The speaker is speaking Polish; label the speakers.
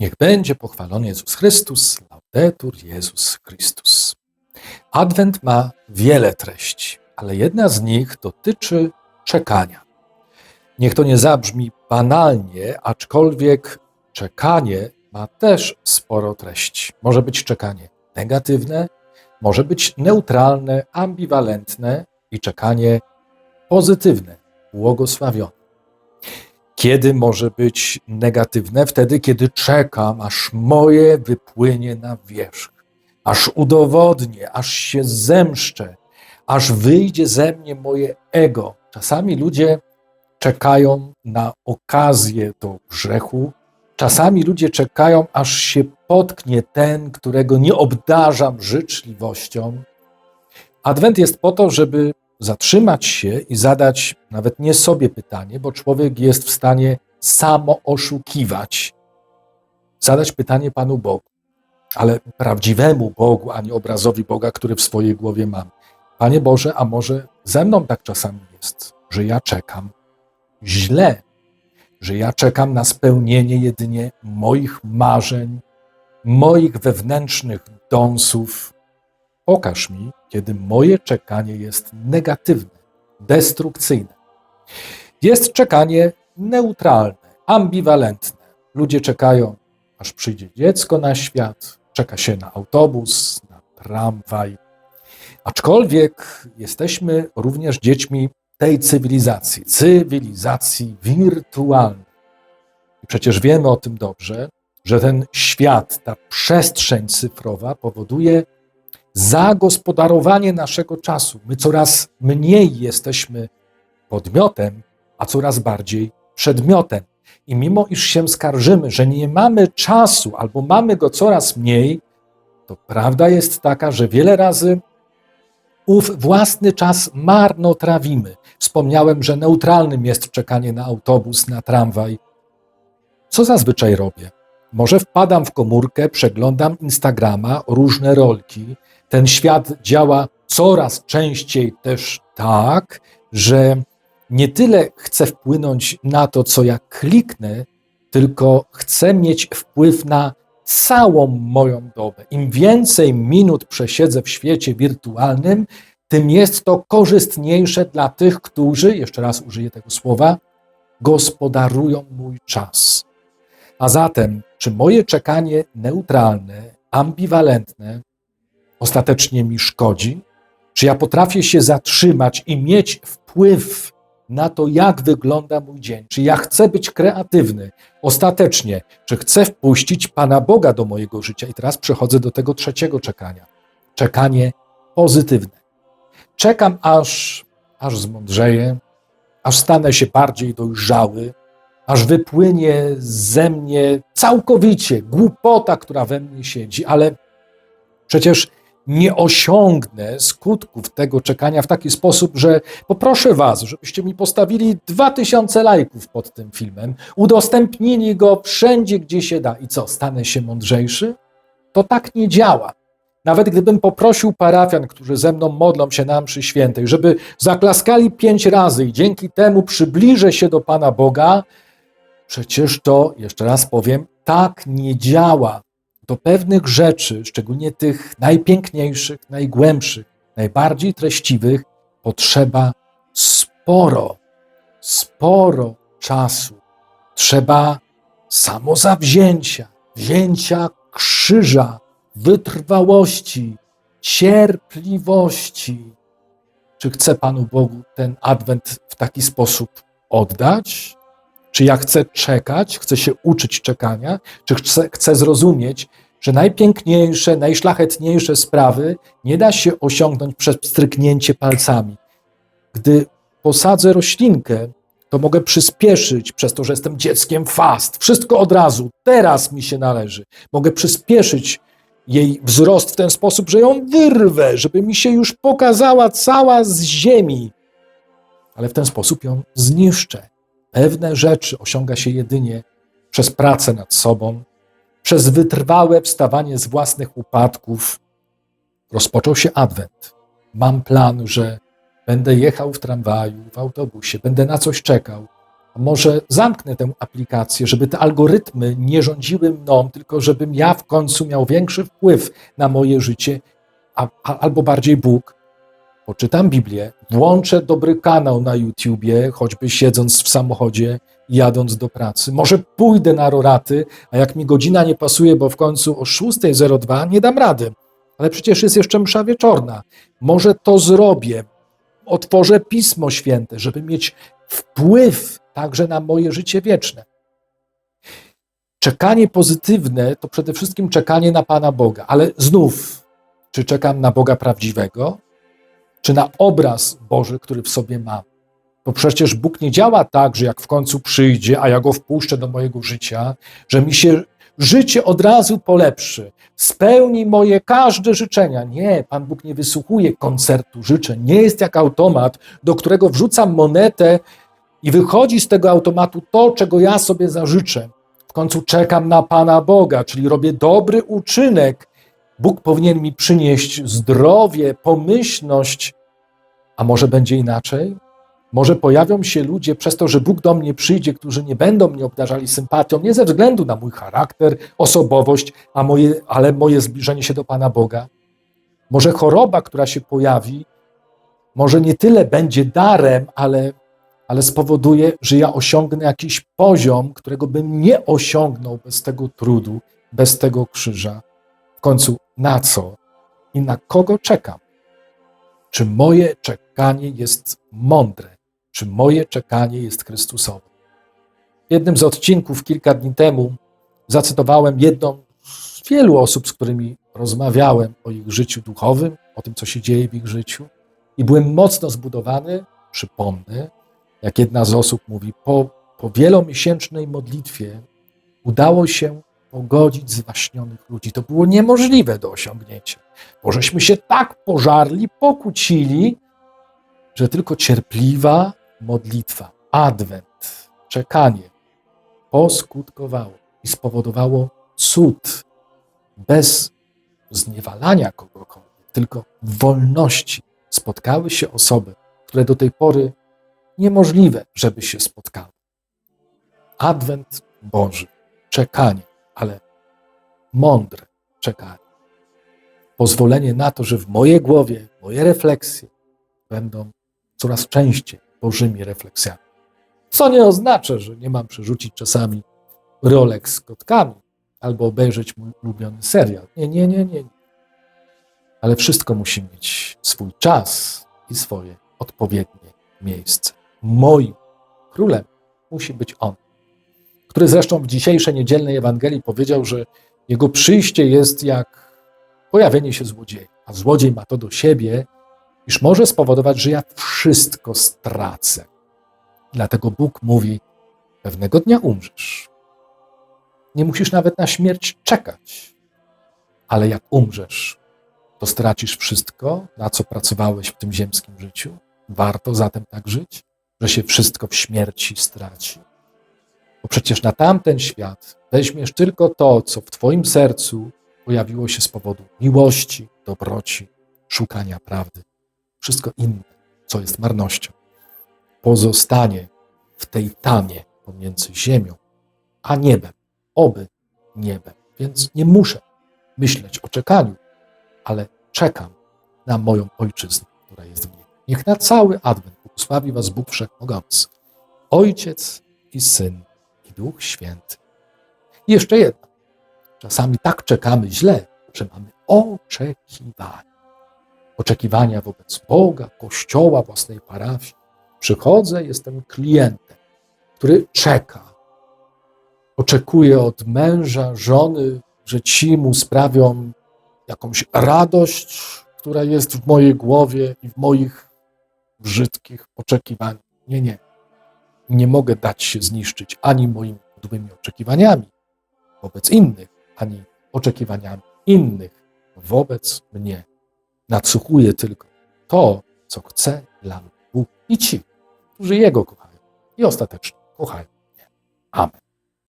Speaker 1: Niech będzie pochwalony Jezus Chrystus, laudetur Jezus Chrystus. Adwent ma wiele treści, ale jedna z nich dotyczy czekania. Niech to nie zabrzmi banalnie, aczkolwiek czekanie ma też sporo treści. Może być czekanie negatywne, może być neutralne, ambiwalentne i czekanie pozytywne, błogosławione. Kiedy może być negatywne? Wtedy, kiedy czekam, aż moje wypłynie na wierzch, aż udowodnię, aż się zemszczę, aż wyjdzie ze mnie moje ego. Czasami ludzie czekają na okazję do grzechu, czasami ludzie czekają, aż się potknie ten, którego nie obdarzam życzliwością. Adwent jest po to, żeby zatrzymać się i zadać nawet nie sobie pytanie, bo człowiek jest w stanie samo oszukiwać. Zadać pytanie Panu Bogu, ale prawdziwemu Bogu, a nie obrazowi Boga, który w swojej głowie mam. Panie Boże, a może ze mną tak czasami jest, że ja czekam źle, że ja czekam na spełnienie jedynie moich marzeń, moich wewnętrznych dąsów. Pokaż mi, kiedy moje czekanie jest negatywne, destrukcyjne. Jest czekanie neutralne, ambiwalentne. Ludzie czekają, aż przyjdzie dziecko na świat, czeka się na autobus, na tramwaj. Aczkolwiek jesteśmy również dziećmi tej cywilizacji, cywilizacji wirtualnej. I przecież wiemy o tym dobrze, że ten świat, ta przestrzeń cyfrowa powoduje zagospodarowanie naszego czasu. My coraz mniej jesteśmy podmiotem, a coraz bardziej przedmiotem. I mimo iż się skarżymy, że nie mamy czasu albo mamy go coraz mniej, to prawda jest taka, że wiele razy ów własny czas marnotrawimy. Wspomniałem, że neutralnym jest czekanie na autobus, na tramwaj. Co zazwyczaj robię? Może wpadam w komórkę, przeglądam Instagrama, różne rolki. Ten świat działa coraz częściej też tak, że nie tyle chcę wpłynąć na to, co ja kliknę, tylko chcę mieć wpływ na całą moją dobę. Im więcej minut przesiedzę w świecie wirtualnym, tym jest to korzystniejsze dla tych, którzy, jeszcze raz użyję tego słowa, gospodarują mój czas. A zatem, czy moje czekanie neutralne, ambiwalentne ostatecznie mi szkodzi? Czy ja potrafię się zatrzymać i mieć wpływ na to, jak wygląda mój dzień? Czy ja chcę być kreatywny? Ostatecznie, czy chcę wpuścić Pana Boga do mojego życia? I teraz przechodzę do tego trzeciego czekania. Czekanie pozytywne. Czekam, aż, aż zmądrzeję, aż stanę się bardziej dojrzały, aż wypłynie ze mnie całkowicie głupota, która we mnie siedzi, ale przecież nie osiągnę skutków tego czekania w taki sposób, że poproszę Was, żebyście mi postawili 2000 lajków pod tym filmem, udostępnili go wszędzie, gdzie się da. I co, stanę się mądrzejszy? To tak nie działa. Nawet gdybym poprosił parafian, którzy ze mną modlą się na mszy świętej, żeby zaklaskali pięć razy i dzięki temu przybliżę się do Pana Boga, przecież to, jeszcze raz powiem, tak nie działa. Do pewnych rzeczy, szczególnie tych najpiękniejszych, najgłębszych, najbardziej treściwych, potrzeba sporo, sporo czasu. Trzeba samozawzięcia, wzięcia krzyża, wytrwałości, cierpliwości. Czy chcę Panu Bogu ten adwent w taki sposób oddać? Czy ja chcę czekać, chcę się uczyć czekania? Czy chcę, chcę zrozumieć, że najpiękniejsze, najszlachetniejsze sprawy nie da się osiągnąć przez stryknięcie palcami? Gdy posadzę roślinkę, to mogę przyspieszyć przez to, że jestem dzieckiem fast. Wszystko od razu, teraz mi się należy. Mogę przyspieszyć jej wzrost w ten sposób, że ją wyrwę, żeby mi się już pokazała cała z ziemi. Ale w ten sposób ją zniszczę. Pewne rzeczy osiąga się jedynie przez pracę nad sobą, przez wytrwałe wstawanie z własnych upadków. Rozpoczął się adwent. Mam plan, że będę jechał w tramwaju, w autobusie, będę na coś czekał, A może zamknę tę aplikację, żeby te algorytmy nie rządziły mną, tylko żebym ja w końcu miał większy wpływ na moje życie, a, a, albo bardziej Bóg. Poczytam Biblię, włączę dobry kanał na YouTubie, choćby siedząc w samochodzie, jadąc do pracy. Może pójdę na roraty, a jak mi godzina nie pasuje, bo w końcu o 6.02 nie dam rady. Ale przecież jest jeszcze msza wieczorna. Może to zrobię. Otworzę Pismo Święte, żeby mieć wpływ także na moje życie wieczne. Czekanie pozytywne to przede wszystkim czekanie na Pana Boga, ale znów, czy czekam na Boga prawdziwego, czy na obraz Boży, który w sobie mam? Bo przecież Bóg nie działa tak, że jak w końcu przyjdzie, a ja go wpuszczę do mojego życia, że mi się życie od razu polepszy, spełni moje każde życzenia. Nie, Pan Bóg nie wysłuchuje koncertu życzeń. Nie jest jak automat, do którego wrzucam monetę i wychodzi z tego automatu to, czego ja sobie zażyczę. W końcu czekam na Pana Boga, czyli robię dobry uczynek. Bóg powinien mi przynieść zdrowie, pomyślność, a może będzie inaczej? Może pojawią się ludzie przez to, że Bóg do mnie przyjdzie, którzy nie będą mnie obdarzali sympatią, nie ze względu na mój charakter, osobowość, a moje, ale moje zbliżenie się do Pana Boga. Może choroba, która się pojawi, może nie tyle będzie darem, ale, ale spowoduje, że ja osiągnę jakiś poziom, którego bym nie osiągnął bez tego trudu, bez tego krzyża. W końcu na co i na kogo czekam? Czy moje czekanie jest mądre? Czy moje czekanie jest Chrystusowe? W jednym z odcinków kilka dni temu zacytowałem jedną z wielu osób, z którymi rozmawiałem o ich życiu duchowym, o tym, co się dzieje w ich życiu, i byłem mocno zbudowany. Przypomnę, jak jedna z osób mówi, po, po wielomiesięcznej modlitwie udało się pogodzić zwaśnionych ludzi. To było niemożliwe do osiągnięcia, bo żeśmy się tak pożarli, pokłócili, że tylko cierpliwa modlitwa, adwent, czekanie poskutkowało i spowodowało cud bez zniewalania kogokolwiek, tylko wolności spotkały się osoby, które do tej pory niemożliwe, żeby się spotkały. Adwent Boży, czekanie, ale mądre czekanie. Pozwolenie na to, że w mojej głowie moje refleksje będą coraz częściej Bożymi refleksjami. Co nie oznacza, że nie mam przerzucić czasami rolek z kotkami albo obejrzeć mój ulubiony serial. Nie, nie, nie, nie. Ale wszystko musi mieć swój czas i swoje odpowiednie miejsce. Moim królem musi być On, który zresztą w dzisiejszej niedzielnej Ewangelii powiedział, że jego przyjście jest jak pojawienie się złodzieja, a złodziej ma to do siebie, iż może spowodować, że ja wszystko stracę. Dlatego Bóg mówi: Pewnego dnia umrzesz. Nie musisz nawet na śmierć czekać, ale jak umrzesz, to stracisz wszystko, na co pracowałeś w tym ziemskim życiu. Warto zatem tak żyć, że się wszystko w śmierci straci. Bo przecież na tamten świat weźmiesz tylko to, co w Twoim sercu pojawiło się z powodu miłości, dobroci, szukania prawdy. Wszystko inne, co jest marnością, pozostanie w tej tamie pomiędzy ziemią a niebem, oby niebem. Więc nie muszę myśleć o czekaniu, ale czekam na moją ojczyznę, która jest w niebie. Niech na cały Adwent błogosławi Was Bóg Wszechmogący, Ojciec i Syn Duch Święty. I jeszcze jedno. Czasami tak czekamy źle, że mamy oczekiwanie. Oczekiwania wobec Boga, Kościoła, własnej parafii. Przychodzę, jestem klientem, który czeka. Oczekuje od męża, żony, że ci mu sprawią jakąś radość, która jest w mojej głowie i w moich brzydkich oczekiwaniach. Nie, nie. Nie mogę dać się zniszczyć ani moimi podłymi oczekiwaniami wobec innych, ani oczekiwaniami innych wobec mnie. Nadsłuchuję tylko to, co chce dla mnie Bóg i ci, którzy Jego kochają i ostatecznie kochają mnie. Amen.